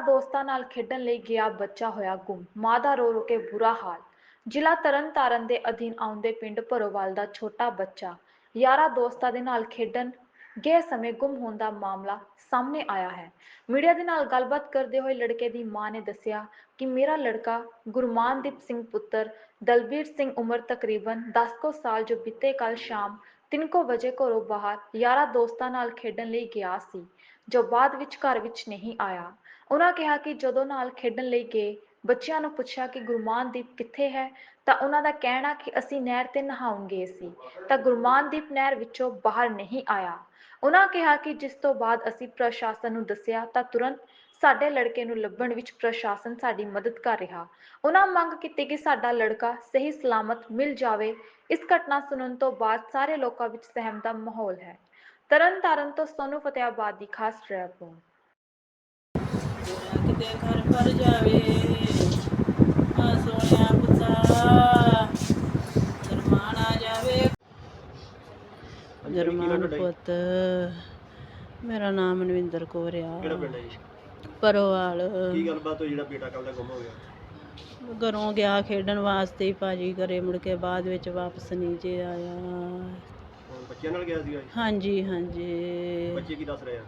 ਦੋਸਤਾਂ ਨਾਲ ਖੇਡਣ ਲਈ ਗਿਆ ਬੱਚਾ ਹੋਇਆ ਗੁੰਮ। ਮਾਂ ਦਾ ਰੋ ਰੋ ਕੇ ਬੁਰਾ ਹਾਲ। ਜ਼ਿਲ੍ਹਾ ਤਰਨਤਾਰਨ ਦੇ ਅਧੀਨ ਆਉਂਦੇ ਪਿੰਡ ਭਰੋਵਾਲ ਦਾ ਛੋਟਾ ਬੱਚਾ। ਯਾਰਾਂ ਦੋਸਤਾਂ ਦੇ ਨਾਲ ਖੇਡਣ ਗਏ ਸਮੇਂ ਗੁੰਮ ਹੋਣ ਦਾ ਮਾਮਲਾ ਸਾਹਮਣੇ ਆਇਆ ਹੈ। ਮੀਡੀਆ ਦੇ ਨਾਲ ਗੱਲਬਾਤ ਕਰਦੇ ਹੋਏ ਲੜਕੇ ਦੀ ਮਾਂ ਨੇ ਦੱਸਿਆ ਕਿ ਮੇਰਾ ਲੜਕਾ ਗੁਰਮਾਨਦੀਪ ਸਿੰਘ ਪੁੱਤਰ ਦਲਬੀਰ ਸਿੰਘ ਉਮਰ ਤਕਰੀਬਨ 10 ਕੁ ਸਾਲ ਜੋ ਬੀਤੇ ਕੱਲ ਸ਼ਾਮ 3 ਕੁ ਵਜੇ ਘਰੋਂ ਬਾਹਰ ਯਾਰਾਂ ਦੋਸਤਾਂ ਨਾਲ ਖੇਡਣ ਲਈ ਗਿਆ ਸੀ, ਜੋ ਬਾਅਦ ਵਿੱਚ ਘਰ ਵਿੱਚ ਨਹੀਂ ਆਇਆ। ਉਹਨਾਂ ਕਿਹਾ ਕਿ ਜਦੋਂ ਨਾਲ ਖੇਡਣ ਲਈ ਗਏ, ਬੱਚਿਆਂ ਨੂੰ ਪੁੱਛਿਆ ਕਿ ਗੁਰਮਾਨਦੀਪ ਕਿੱਥੇ ਹੈ, ਤਾਂ ਉਹਨਾਂ ਦਾ ਕਹਿਣਾ ਕਿ ਅਸੀਂ ਨਹਿਰ ਤੇ ਨਹਾਉਣ ਗਏ ਸੀ, ਤਾਂ ਗੁਰਮਾਨਦੀਪ ਨਹਿਰ ਵਿੱਚੋਂ ਬਾਹਰ ਨਹੀਂ ਆਇਆ। ਉਹਨਾਂ ਕਿਹਾ ਕਿ ਜਿਸ ਤੋਂ ਬਾਅਦ ਅਸੀਂ ਪ੍ਰਸ਼ਾਸਨ ਨੂੰ ਦੱਸਿਆ, ਤਾਂ ਤੁਰੰਤ ਸਾਡੇ ਲੜਕੇ ਨੂੰ ਲੱਭਣ ਵਿੱਚ ਪ੍ਰਸ਼ਾਸਨ ਸਾਡੀ ਮਦਦ ਕਰ ਰਿਹਾ। ਉਹਨਾਂ ਮੰਗ ਕੀਤੀ ਕਿ ਸਾਡਾ ਲੜਕਾ ਸਹੀ ਸਲਾਮਤ ਮਿਲ ਜਾਵੇ। ਇਸ ਘਟਨਾ ਸੁਣਨ ਤੋਂ ਬਾਅਦ ਸਾਰੇ ਲੋਕਾਂ ਵਿੱਚ ਸਹਿਮ ਦਾ ਮਾਹੌਲ ਹੈ। ਤਰਨ ਤਾਰਨ ਤੋਂ ਸੋਨੂ ਫਤਿਆਬਾਦ ਦੀ ਖਾਸ ਰਿਪੋਰਟ। ਕਿਤੇ ਘਰ ਪਰ ਜਾਵੇ। ਆ ਸੋਹਣਿਆ ਪੁੱਤਾ ਜਾਵੇ। ਮੇਰਾ ਨਾਮ ਮਨਵਿੰਦਰ ਕੌਰ ਆ। ਕਿਹੜਾ ਪਿੰਡ ਹੈ ਜੀ? ਪਰੋਵਾਲ। ਕੀ ਗੱਲਬਾਤ ਹੋਈ ਜਿਹੜਾ ਬੇਟਾ ਕੱਲ ਦਾ ਗੁੰਮ ਹੋ ਗਿਆ? ਘਰੋਂ ਗਿਆ ਖੇਡਣ ਵਾਸਤੇ ਹੀ ਭਾਜੀ ਘਰੇ ਮੁੜ ਕੇ ਬਾਅਦ ਵਿੱਚ ਵਾਪਸ ਨਹੀਂ ਜੇ ਆਇਆ। ਹੁਣ ਬੱਚਿਆਂ ਨਾਲ ਗਿਆ ਸੀਗਾ ਜੀ? ਹਾਂਜੀ ਹਾਂਜੀ। ਬੱਚੇ ਕੀ ਦੱਸ ਰਹੇ ਆ?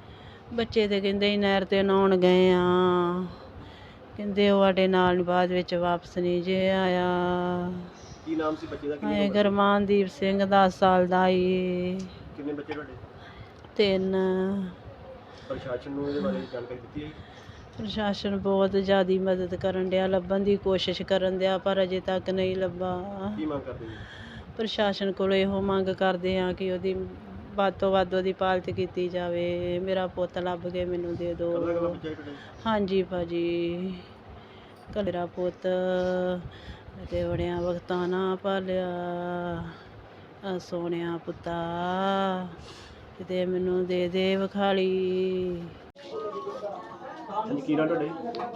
ਬੱਚੇ ਤੇ ਕਹਿੰਦੇ ਸੀ ਨਹਿਰ ਤੇ ਨਹਾਉਣ ਗਏ ਆ। ਕਹਿੰਦੇ ਉਹ ਸਾਡੇ ਨਾਲ ਬਾਅਦ ਵਿੱਚ ਵਾਪਸ ਨਹੀਂ ਜੇ ਆਇਆ। ਕੀ ਨਾਮ ਸੀ ਬੱਚੇ ਦਾ? ਕਿੰਨੀ ਹਾਏ ਉਮਰ? ਗਰਮਾਨਦੀਪ ਸਿੰਘ 10 ਸਾਲ ਦਾ ਈ। ਕਿੰਨੇ ਬੱਚੇ ਤੁਹਾਡੇ? ਤਿੰਨ। ਪ੍ਰਸ਼ਾਸਨ ਨੂੰ ਇਹਦੇ ਬਾਰੇ ਜਾਣਕਾਰੀ ਦਿੱਤੀ ਹੈ? ਪ੍ਰਸ਼ਾਸਨ ਬਹੁਤ ਜ਼ਿਆਦੀ ਮਦਦ ਕਰਨ ਡਿਆ ਲੱਭਣ ਦੀ ਕੋਸ਼ਿਸ਼ ਕਰਨ ਡਿਆ ਪਰ ਅਜੇ ਤੱਕ ਨਹੀਂ ਲੱਭਾ। ਕੀ ਮੰਗ ਕਰਦੇ ਜੀ? ਪ੍ਰਸ਼ਾਸਨ ਕੋਲੋਂ ਇਹੋ ਮੰਗ ਕਰਦੇ ਆ ਕਿ ਉਹਦੀ ਵੱਧ ਤੋਂ ਵੱਧ ਉਹਦੀ ਪਾਲਤ ਕੀਤੀ ਜਾਵੇ ਮੇਰਾ ਪੁੱਤ ਲੱਭ ਕੇ ਮੈਨੂੰ ਦੇ ਦਾ। ਦਿਓ? ਹਾਂਜੀ ਭਾਜੀ। ਕਲਰਾ ਪੁੱਤ ਤੇ ਵਕਤਾਂ ਨਾ ਪਾਲਿਆ ਆ ਸੋਹਣਿਆ ਪੁੱਤਾ ਕਿਤੇ ਮੈਨੂੰ ਦੇ ਦੇ ਵਿਖਾਲੀ। ਹਾਂਜੀ ਕੀ ਨਾਮ ਤੁਹਾਡਾ ਜੀ?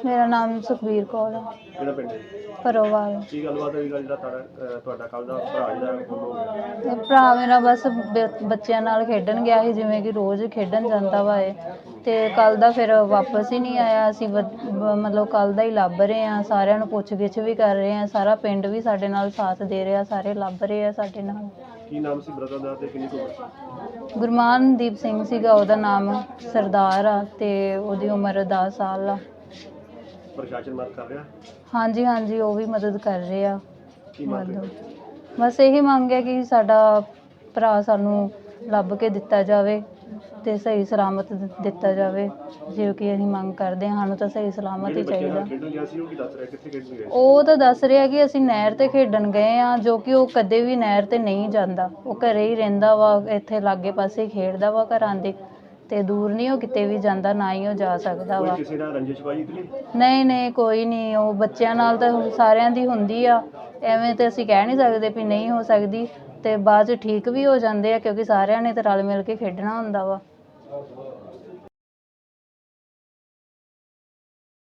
ਮੇਰਾ ਨਾਮ ਸੁਖਬੀਰ ਕੌਰ ਹੈ। ਕਿਹੜਾ ਪਿੰਡ ਹੈ? ਪਰੋਵਾਲ ਕੀ ਗੱਲਬਾਤ ਹੋਈ ਗੱਲ ਜਿਹੜਾ ਤੁਹਾਡਾ ਅਹ, ਤੁਹਾਡਾ ਕੱਲ ਦਾ ਭਰਾ ਜਿਹੜਾ ਗੁੰਮ ਹੋ ਗਿਆ? ਤੇ ਭਰਾ ਮੇਰਾ ਬਸ ਬ- ਬੱਚਿਆਂ ਨਾਲ ਖੇਡਣ ਗਿਆ ਸੀ ਜਿਵੇਂ ਕਿ ਰੋਜ਼ ਖੇਡਣ ਜਾਂਦਾ ਵਾ ਇਹ। ਤੇ ਕੱਲ ਦਾ ਫਿਰ ਵਾਪਸ ਹੀ ਨਹੀਂ ਆਇਆ ਅਸੀਂ ਵ- ਬ- ਮਤਲਬ ਕੱਲ ਦਾ ਹੀ ਲੱਭ ਰਹੇ ਆ ਸਾਰਿਆਂ ਨੂੰ ਪੁੱਛ ਗਿੱਛ ਵੀ ਕਰ ਰਹੇ ਆ ਸਾਰਾ ਪਿੰਡ ਵੀ ਸਾਡੇ ਨਾਲ ਸਾਥ ਦੇ ਰਿਹਾ ਸਾਰੇ ਲੱਭ ਰਹੇ ਆ ਸਾਡੇ ਨਾਲ। ਕੀ ਨਾਮ ਸੀ ਬ੍ਰਦਰ ਦਾ ਤੇ ਕਿੰਨੀ ਕੁ ਉਮਰ ਸੀ? ਗੁਰਮਾਨਦੀਪ ਸਿੰਘ ਸੀਗਾ ਉਹਦਾ ਨਾਮ ਸਰਦਾਰ ਆ ਤੇ ਉਹਦੀ ਉਮਰ 10 ਸਾਲ ਆ। ਪ੍ਰਸ਼ਾਸਨ ਮਦਦ ਕਰ ਰਿਹਾ? ਹਾਂਜੀ ਹਾਂਜੀ ਉਹ ਵੀ ਮਦਦ ਕਰ ਰਹੇ ਆ। ਕੀ ਮੰਗ ਬਸ ਇਹੀ ਮੰਗ ਹੈ ਕਿ ਸਾਡਾ ਭਰਾ ਸਾਨੂੰ ਲੱਭ ਕੇ ਦਿੱਤਾ ਜਾਵੇ। ਤੇ ਸਹੀ ਸਲਾਮਤ ਦਿ- ਦਿੱਤਾ ਜਾਵੇ। ਜੋ ਕਿ ਅਸੀਂ ਮੰਗ ਕਰਦੇ ਹਾਂ ਸਾਨੂੰ ਤਾਂ ਸਹੀ ਸਲਾਮਤ ਹੀ ਚਾਹੀਦਾ ਨਾਲ ਖੇਡਣ ਗਿਆ ਸੀ ਉਹ ਕੀ ਦੱਸ ਰਿਹਾ? ਕਿੱਥੇ ਖੇਡਣ ਗਿਆ ਸੀ? ਉਹ ਤਾਂ ਦੱਸ ਰਿਹਾ ਕਿ ਅਸੀਂ ਨਹਿਰ ਤੇ ਖੇਡਣ ਗਏ ਆ ਜੋ ਕਿ ਉਹ ਕਦੇ ਵੀ ਨਹਿਰ ਤੇ ਨਹੀਂ ਜਾਂਦਾ। ਉਹ ਘਰੇ ਹੀ ਰਹਿੰਦਾ ਵਾ ਇੱਥੇ ਲਾਗੇ ਪਾਸੇ ਹੀ ਖੇਡਦਾ ਵਾ ਘਰਾਂ ਦੇ। ਤੇ ਦੂਰ ਨਹੀਂ ਉਹ ਕਿਤੇ ਵੀ ਜਾਂਦਾ ਨਾ ਹੀ ਉਹ ਜਾ ਸਕਦਾ ਕੋਈ ਵਾ। ਕਿਸੇ ਨਾਲ ਰੰਜਿਸ਼ ਬਾਜੀ ਤੇ ਨਹੀਂ? ਨਹੀਂ ਨਹੀਂ ਕੋਈ ਨਹੀਂ। ਉਹ ਬੱਚਿਆਂ ਨਾਲ ਤਾਂ ਸਾਰਿਆਂ ਦੀ ਹੁੰਦੀ ਆ। ਐਵੇਂ ਤੇ ਅਸੀਂ ਕਹਿ ਨਹੀਂ ਸਕਦੇ ਵੀ ਨਹੀਂ ਹੋ ਸਕਦੀ। ਤੇ ਬਾਅਦ ਚ ਠੀਕ ਵੀ ਹੋ ਜਾਂਦੇ ਆ ਕਿਉਂਕਿ ਸਾਰਿਆਂ ਨੇ ਤਾਂ ਰਲ ਮਿਲ ਕੇ ਖੇਡਣਾ ਹੁੰਦਾ ਵਾ। Oh, hello.